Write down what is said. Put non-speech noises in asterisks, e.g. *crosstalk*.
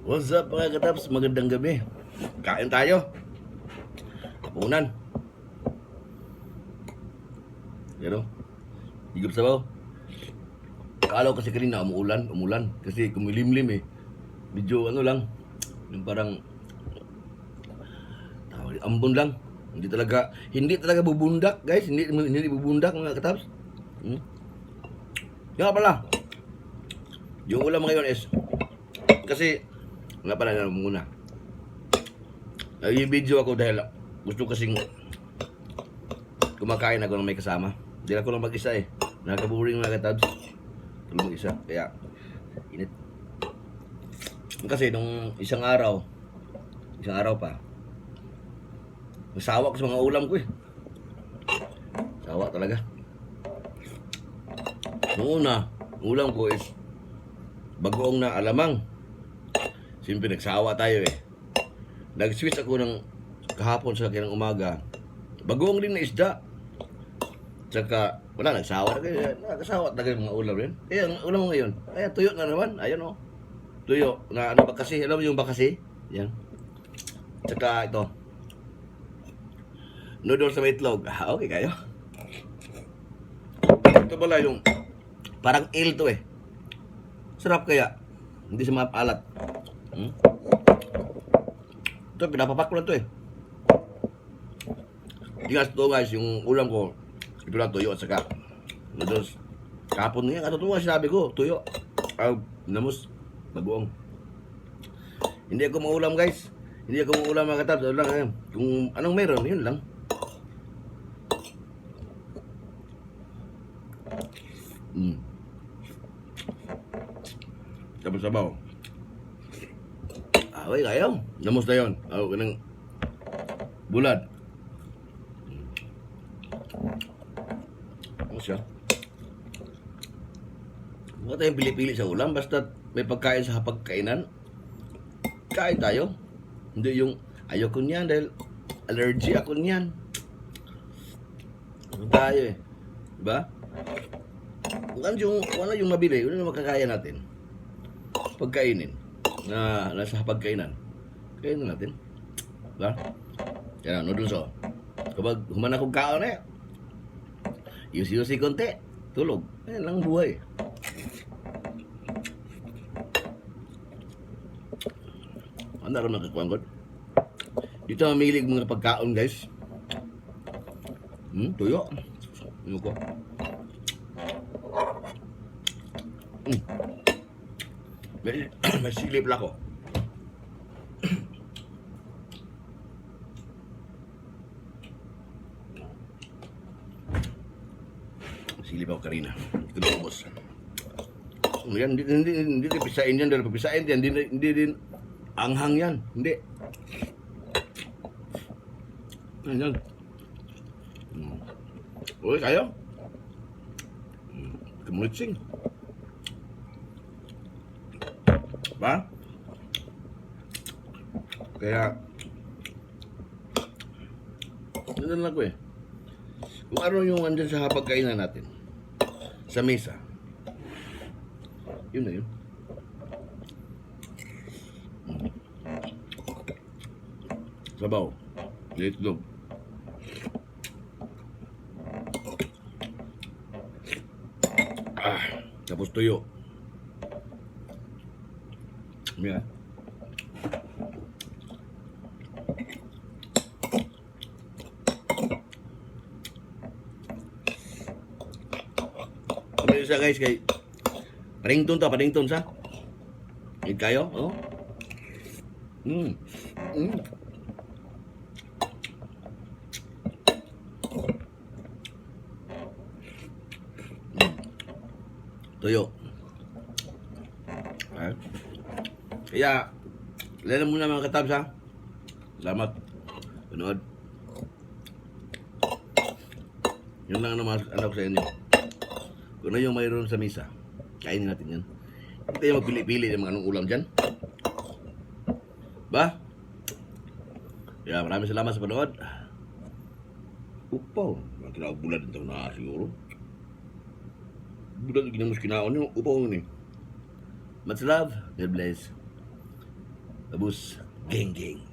What's up mga kataps? Magandang gabi. Kain tayo. Kapunan. Pero, higop sabaw. Akala ko kasi kanina umuulan, umulan. Kasi kumilimlim eh. Medyo ano lang, yung parang tawag, ambon lang. Hindi talaga, hindi talaga bubundak guys. Hindi, hindi bubundak mga kataps. Hmm? Nga pala, yung ulam ngayon is, kasi, wala pala na muna. Nag-video ako dahil gusto kasing kumakain ako ng may kasama. Hindi ako lang mag-isa eh. Nakaka-boring mga katabs. Lang mag-isa. Kaya, init. Kasi nung isang araw, isang araw pa, nasawa ko sa mga ulam ko eh. Sawa talaga. Noong una, ulam ko is bagoong na alamang. Siyempre nagsawa tayo eh. Nag-switch ako ng kahapon sa kinang umaga. Bagoong din na isda. Tsaka, wala, nagsawa na kayo. Nagsawa na kayo mga ulam rin. Eh, ang ulam mo ngayon, ay, tuyo na naman. Ayan oh. Tuyo. Na ano ba kasi? Alam mo yung bakasi? Yan. Tsaka ito. Noodles sa may itlog. Ah, okay kayo. Ito pala yung parang ale to eh. Sarap kaya. Hindi sa maalat. Hmm? Ito, pinapapak ko lang to eh. Nga ito guys, yung ulam ko, ito lang tuyo at saka noodles. Kapon na yan, katutuwa sinabi ko, tuyo. Ah, namus, bagoong. Hindi ako maulam guys. Hindi ako maulam mga katabs. Ano lang, eh. Kung anong meron, yun lang. Mm. Sabaw-sabaw. Okay, kayo. Namos na yun. Ah, kanang bulad. Ano siya? Huwag tayong pili-pili sa ulam. Basta may pagkain sa hapagkainan. Kain tayo. Hindi yung ayoko niyan dahil allergy ako niyan. Ano tayo eh. Diba? Kung ano yung, kung ano yung mabili, yun yung makakaya natin. Pagkainin. Na nasa pagkainan. Kainin natin. Diba? Yan, noodles oh. Kapag human akong kaon eh, yusi-yusi konti, tulog. Ayan lang ang buhay. Ano rin nakakuha ko? Dito mamilig mga pagkaon guys. Hmm, tuyo. Ano ko? Mm. May, *clears throat* may silip lang ako. silip ako karina. Hindi ko naubos. Ano yan? Hindi, hindi, hindi, hindi pisain yan. Dahil pisain yan, hindi, hindi din anghang yan. Hindi. Ano yan? Hmm. Uy, kayo? Hmm. Kumulitsing. Ba? Kaya, ano lang ko eh. Kung ano yung andyan sa hapagkainan natin, sa mesa, yun na yun. Sabaw, itlog. Ah, tapos tuyo. Ano yun siya guys kay Parington to, parington sa. Hit kayo, oh. Mm. Mm. Tuyo. Ah. Kaya, lala muna mga katabs ha. Salamat. Panood. Yun lang naman anak sa inyo. Kung ano yung mayroon sa misa, kainin natin yan. Hindi tayo magpili-pili ng mga ulam dyan. Ba? Kaya maraming salamat sa panood. Upaw. Mga kinakabulan din na siguro. Bulan ginamos kinaon yung upaw ni. Much love. God bless. Abus, geng geng.